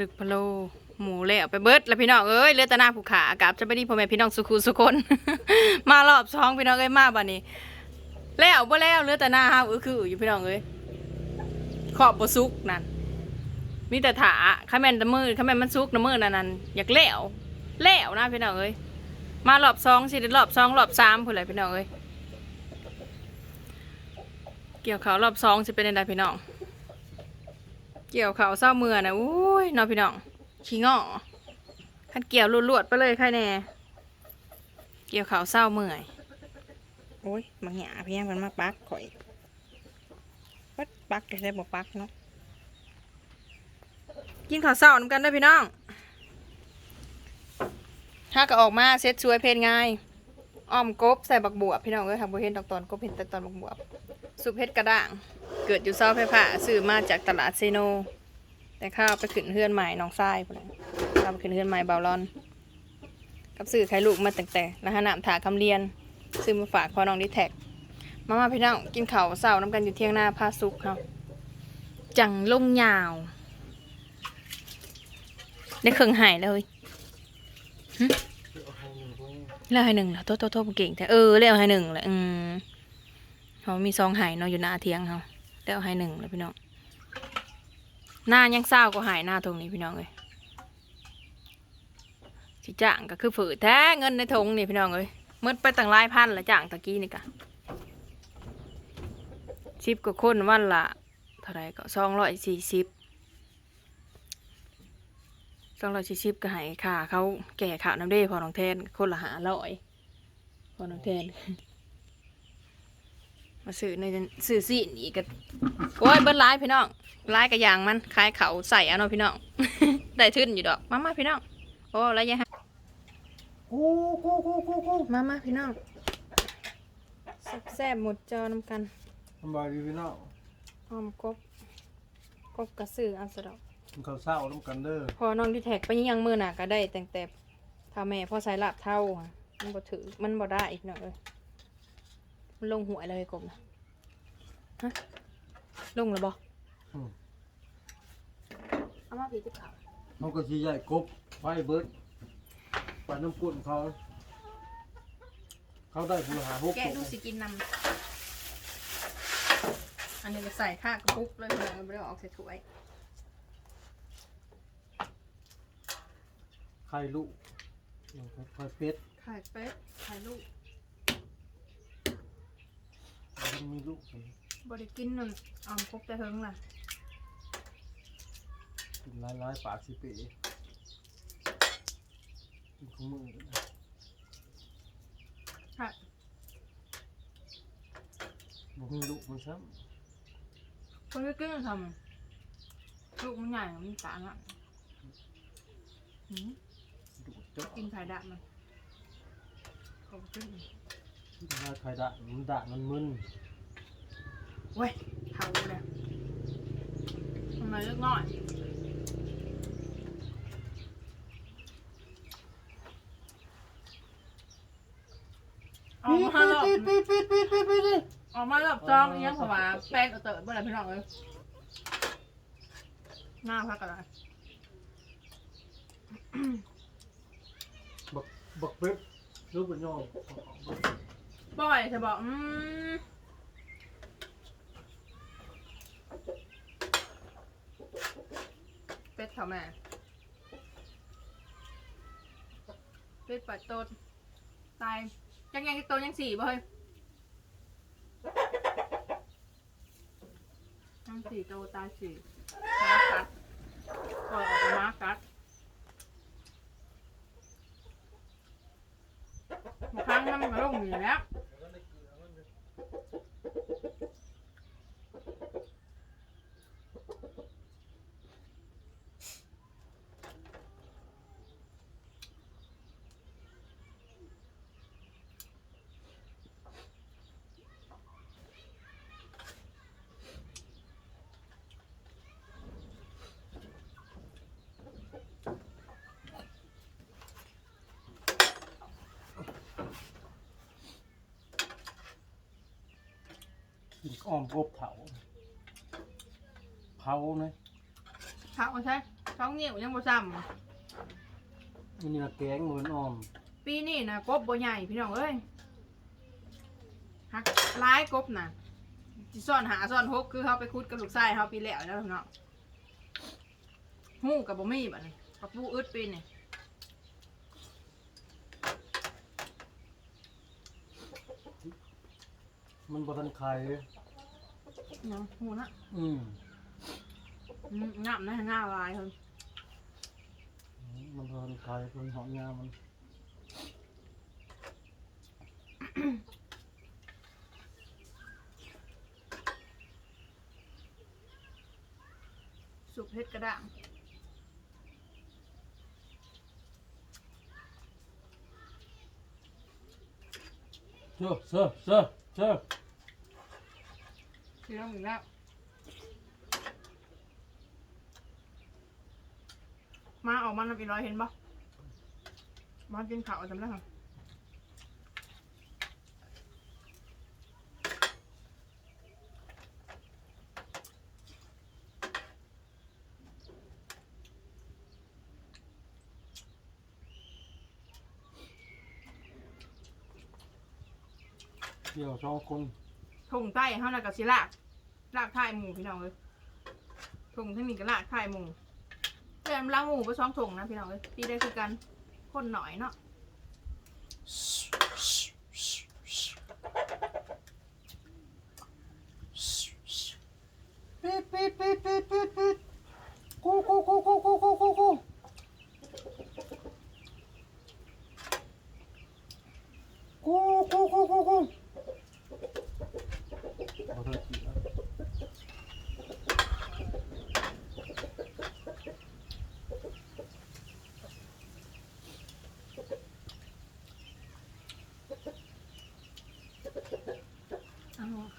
ลึกพะโลหมูแล้วไปเบิดแล้วพี่น้องเอ้ยเลือดตาหน้าผูกขากับจะไปดีพ่อแม่พี่น้องสุขุสุคน มารอบสองพี่น้องเอ้ยมาบัดนี้ แล้วบ่แล้วเลือดตาหน้าห้าวอือคืออยู่พี่น้องเอ้ยขอบบ่สุกนั่นมีแต่ถาข้าแม่นตะมือข้าแม่นมันสุกน้ำมือนั่นนั่นอยากแล้วแล้วนะพี่น้องเอ้ยมารอบสองสิได้รอบสองรอบสามพุ่นแหละพี่น้องเอ้ยเกี่ยวเขารอบสองสิเป็นยังไงพี่น้อง เกี่ยวเขาวเศร้าเมื่อนะอุ้ยน้องพี่น้องขี้งอขันเกี่ยวลวดๆไปเลยใครแน่เกี่ยวเขาวเศร้าเมื่อยโอ้ยบางอย่าพี่ยังมันมาปักข่อยปัดปักจะได้บอกปักเนาะกินข้าวเศร้าน้ำกันด้วยพี่น้องถ้าก็ออกมาเซ็ตสวยเพลง่าย อ้อมกบใส่บักบวบพี่น้องเอ้ยทำบัเห็นดอกตอนกบเห็นแต่ตอนบักบวบสุเพชรกระด้าง เกิดอยู่เซาไฟผ้าซื้อมาจากตลาดเซโน แต่ข้าวไปขึ้นเฮือนใหม่น้องทรายพุ่นข้าวไปขึ้นเฮือนใหม่เบาลอน กับซื้อไข่ลูกมาตั้งแต่นะฮะนามถาคำเรียน ซื้อมาฝากพอน้องดิแท็กมามาพี่น้องกินข้าวเสาร์น้ำกันอยู่เที่ยงหน้าพาซุกเฮาจังลงยาวได้เครื่องหายเลยหึ แล้วให้หนึ่งเหรอโทษโทษโทษเก่งแต่เออแล้วให้หนึ่งแหละอืมเขามีซองหายเนาะอยู่หน้าเทียงเขาแล้วให้หนึ่งแล้วพี่น้องหน้ายังเศร้าก็หายหน้าตรงนี้พี่น้องเลยสิจ้างก็คือฝืดแท้เงินในทงนี่พี่น้องเลยมืดไปตั้งหลายพันละจ้างตะกี้นี่กะชิปก็คนวันละเท่าไรก็สองร้อยสี่สิบ สองร้อยสี่สิบก็ใหายค่าเขาแก่ข่าวน้ำเด้พอน้องแทนคนละหาร้อยพอน้องแทน มาซื้อในซื้อซีนอีกก็โอ้ยเบิ้ลร้ายพี่น้องร้ายกระยางมันคล้ายเขาใส่เอาเนาะพี่น้อง ได้ทึนอยู่ดอก มามาพี่น้อง โอ้แล้วยังฮะกูกูกูกูกูมามาพี่น้องแซ่บๆหมดจอน้ำกันสบายดีพี่น้องหอมกบกบกระสือเอาสะดอก กินข้าวเช้าน้ำกันเด้อพอน้องที่แท็กไปยังมือหน่ะก็ได้แต่งแต่ถ้าแม่พ่อใส่ลาบเท่าอะมันบ่ถือมันบ่ได้อีกหน่อยเลยมันลงหัวยเลยกบนะฮะลงแล้วบ่อืมเอามาผีติบขาวเขาก็ชี้ใหญ่กบไฟเบิดปานน้ำกุ่นเขา เขาได้ผู้หาหกแกะดูสิกินนำอันนี้ก็ใส่ข้ากระปุกเลยเพื่อนไม่ได้เอาออกใส่ถ้วย ข่ลูกไข่เป็ดไข่เป็ดไข่ลูกมันมีลูกบริกินนั่นเออมกบแต่เฮิงล่ะกินหลายหลายๆปากสิเป๋กินของมือค่ะบ่มีลูกมันซ้คนไม่กินทำลูกมันใหญ่มันตาอะหืมำดูดเจาะกินไข่ดะมันเขาบ่กินกินหลายไข่ดะมันดะมันมึนเว้ยเผาเลยทำไมเล็กน้อยออกมาแล้วปีดปีดปีดปีดปีดปีดปีดออกมาแบบจองอิหยังเขาว่าแป้งเอาเต๋อเมื่อไรพี่น้องเลยหน้าพักอะไร บักเป็ดลูกเป็นยองบ่อยจะบอกอืมเป็ดเขาแม่เป็ดปัดโตนตายยังยังโตยังสี่บ่เฮ้ยยังสี่โตตายสี่มากัดปล่อยออกมากัดบางครั้งมันก็ลงอยู่แล้ว กินอ้อมกบเผาเผาไหมผักมาใช่ท้องเหนียวยังบ่ซ้อันนี้นะแกงเหมือนออมำปีนี้นะกบบ่ใหญ่พี่น้องเอ้ยหักร้ายกบน่ะสิซ่อนหาซ่อนหกคือเขาไปคุดกับลูกไส้เขาปีแล้วแล้วพี่น้องหู้กับบ่มีบัดนี้กับปูอึดปีนี่ มันบ่ทันไข่เนาะหูนะอืมอืมงามนะหน้าลายเพิ่นมันบ่ทันไข่เพิ่นหอมงามมันสุกเฮ็ดกระด้างเชื่อเชื่อเชื่อ เชื่อพี่น้องอีกแล้วมาออกมาแล้วปีร้อยเห็นปะมากินข้าวจำได้ค่ะ เกี่ยวสองคนทงใต้เขาน่ะกับสิลากลากท่ายหมูพี่น้องเลยทงที่มีกับลากท่ายหมูแต่ลากหมูไปสองทงนะพี่น้องเลยปีได้คือกันคนหน่อยเนาะ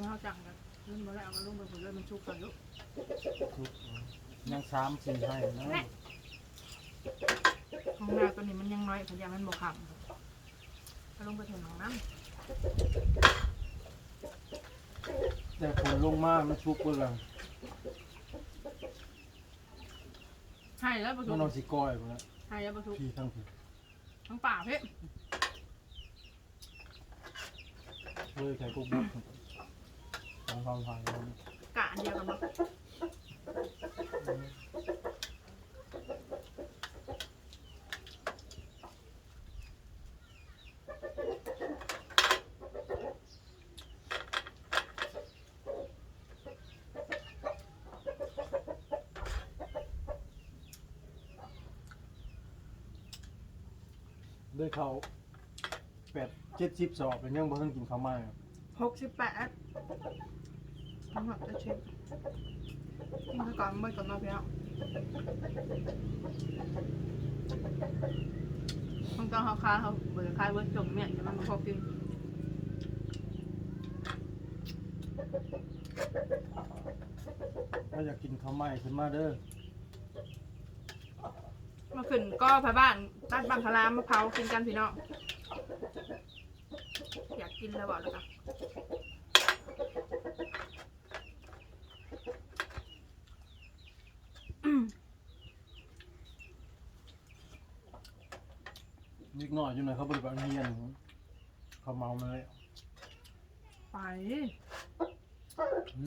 อ้าวคันเขาจังกันรุ่นบ่แล้วมันรุ่นไปผลเลยมันชุกกันลูกทุกยังสามสี่ให้นะของนาตัวนี้มันยังน้อยพยายามมันบกขำถ้าลงไปถึงหนองน้แต่ฝนลงมามันชุกเบิ่งแล้วำให้แล้วประตูมันเอาสิก้อยพุ่นละให้แล้วประตูพี่ทั้งพี่ทั้งป่าเพ่เลยไข่กุ๊กบุ๊ก สองความผ่านแล้วกะอันเดียวกันมั้งด้วยเขาแปดเจ็ดสิบสอบเป็นยังบ่ทันกินข้าวไม้ครับหกสิบแปด ทั้งหมดจะเช็คกินข้าวก่อนเมื่อก่อนมาเพียงมันต้องเขาค้าเขาเบิร์คาเบิร์จงเนี่ยจะมันมาพอกินถ้าอยากกินข้าวไหม้ขึ้นมาเด้อมาขึ้นก็พาบ้านตัดบังคลามมะพร้าวกินกันพี่น้องอยากกินแล้วบอกเลยค่ะอืม นิด หน่อยอยู่หน่อยเขาบริบาลเฮียนเขาเมามาเลยไป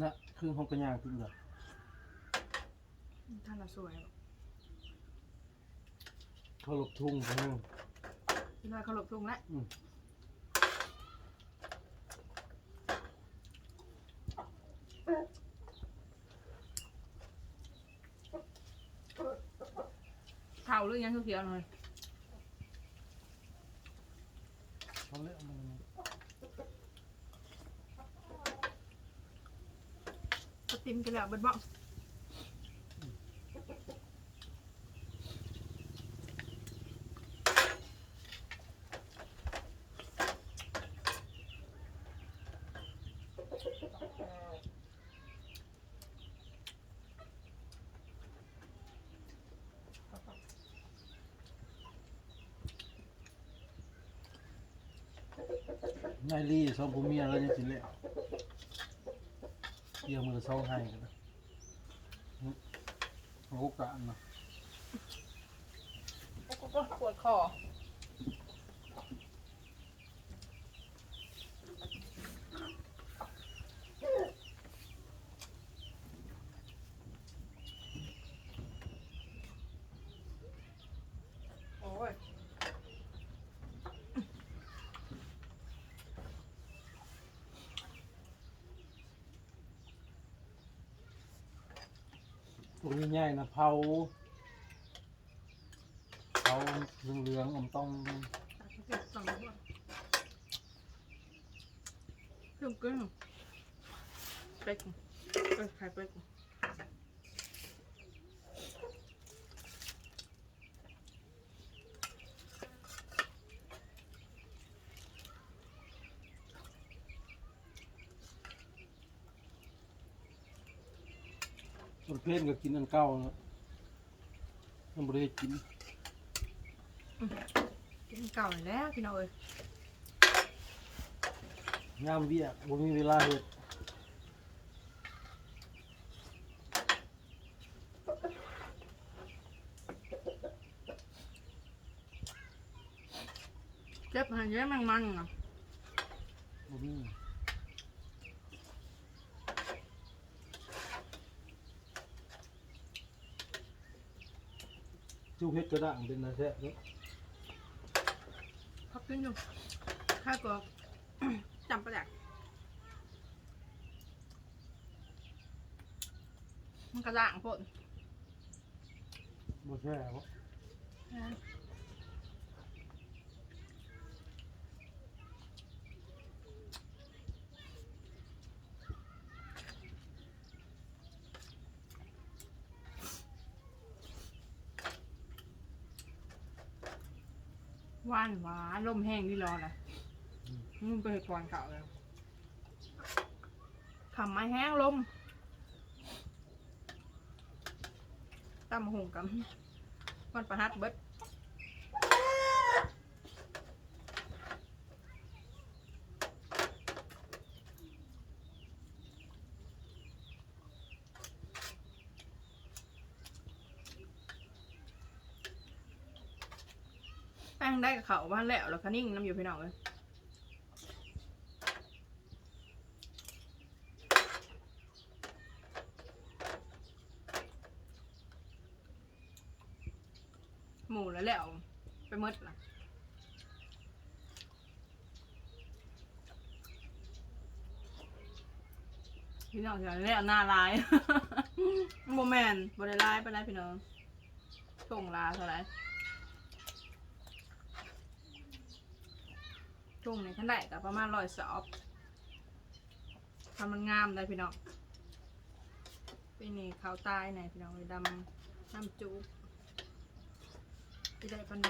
น่ะคือห้องกระยางขึ้นเลยท่านละสวยเขาหลบทุ่งไปนึงพี่น้อยเขาหลบทุ่งแล้วอืมเข่าหรือยังเขียวๆหน่อย เขาเละมัน สติมกันแล้วเบิดบ้องนายลี่สองผู้เมียแล้วยังสิเละ เกี่ยวมือเศร้าให้นะลูกกานนะกูก็ปวดคอ ตัวง่ายนะเผาเผาเหลืองๆอมต้องสองตัวเครื่องกึ่งเป็กเอ้ยไข่เป็ก ส่วนเพศก็กินอันเก่านะยังบริกินกินเก่าอยู่แล้วพี่น้องเอ้ยงามเบี้ยบ่มีเวลาเฮ็ดเจ็บหันเยอะมันมันอะบ่มี จูเฮ็ดกระด้างเป็นนะแท้เนาะพักนิดนึงข้าวกรอกจำประดักมันกระด่างพ่นบ่แช่บ่ห วานหวานลมแห้งที่รอละมึงไปก่อนเก่าแล้วขำไม้แห้งลมตั้มหงกับมันประหัดเบิด ป้งได้กับเขาบ้านแล้วแล้วก็นิ่งน้ำอยู่พี่น้องเลยหมูแล้วแล้วไปหมดละพี่น้องจะแล้วหน้าลายโมแมนบริลายไปไหนใดพี่น้องส่งลาเท่าไหร่ ช่วงนี้ขันได้กับประมาณร้อยสอบทำมันงามได้พี่น้องปีนี้เขาวตายไหนพี่น้องเลยดำน้ำจูบที่ได้ปันได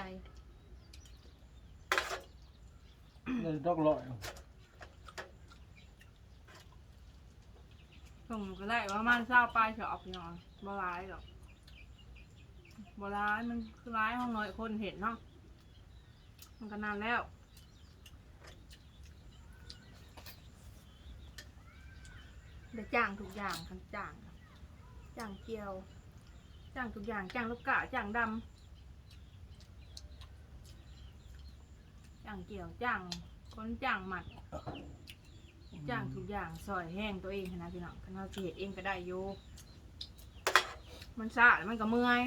ได้ดอกลอยส่งก็ได้ประมาณเศร้าปลายสอบพี่น้องบ่ร้ายหรอกบ่ร้ายมันคือร้ายห้องน้อยคนเห็นเนาะมันก็นานแล้ว ได้จ้างทุกอย่างคันจ้าง จ้างเกี่ยว จ้างทุกอย่าง จ้างลูกกะจ้างดำจ้างเกี่ยว จ้างคนจ้างหมัด จ้างทุกอย่างซอยแห้งตัวเองนะพี่น้องคันเราสิเฮ็ดเองก็ได้อยู่มันซาแล้วมันก็เมื่อย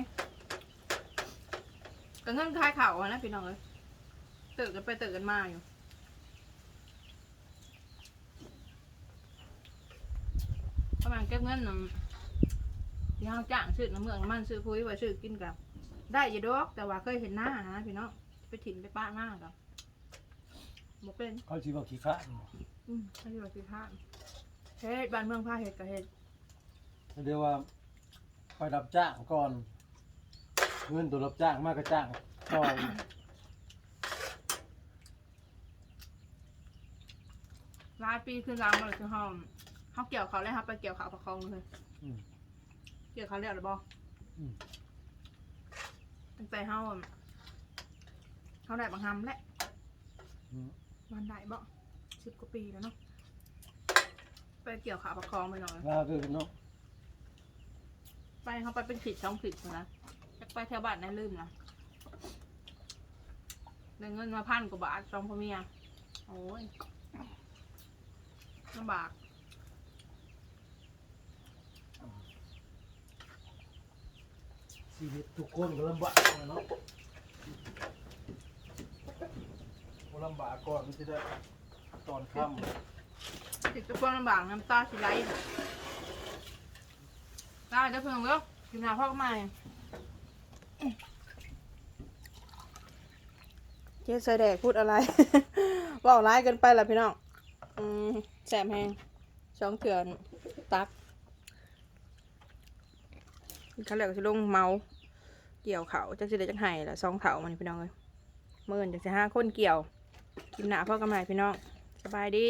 ก็เงินคลายเข่าอะนะพี่น้องเอ้ยเติกกันไปเติกกันมาอยู่ ประมาณเก็บเงินนำที่เฮาจ้างซื้อน้ำเมืองน้ำมันซื้อพุ้ยไว้ซื้อกินกับ ได้อยี่ดอก แต่ว่าเคยเห็นหน้านะพี่น้องไปถิ่นไปป้าหน้ากับบ่เป็นเขาสิว่าขี้ข้านอืมเขาอยู่ที่ข้างเฮ็ดบ้านเมืองพาเฮ็ดกับเฮ็ดเรียกว่าไปรับจ้างก่อนเงินตัวรับจ้างมากก็จ้างต่อยหลายปีขึ้นรางมาเลยคือห้อง เขาเกี่ยวเขาเลยครับไปเกี่ยวเขาประคองเลยอืมเกี่ยวเขาเรียกหรือบ่อืม ตั้งแต่เฮาอะเขาได้บางคำแหละอืมวันได้บ่สิบกว่าปีแล้วเนาะไปเกี่ยวขาประคองไปหน่อย ลาเกินเนาะไปเขาไปเป็นผิดสองผิดนะจักไปแถวบ้านนั่นลืมนะได้เงินมาพันกว่าบาทสองพ่อเมียโอ้ยลำบาก ชีวิตทุกคนก็ลำบากนะเนาะบ่ลำบากก่อนมันจะได้ตอนค่ำติดกับความลำบากน้ำตาสิไหลน่ะได้เด้อเพิ่งเด้อกินหาพ่อก็มาเจ๊ใส่แดกพูดอะไรบอกร้ายเกินไปละพี่น้องอืมแสบแหงช่องเถื่อนตัก เขาเรียกว่าสิลงเมาเกี่ยวเขาจักสิได้จักไห้ละสองเถามันพี่น้องเลยเมื่อนจักสิห้าคนเกี่ยวกินหนาพ่อกำไรพี่น้องสบายดี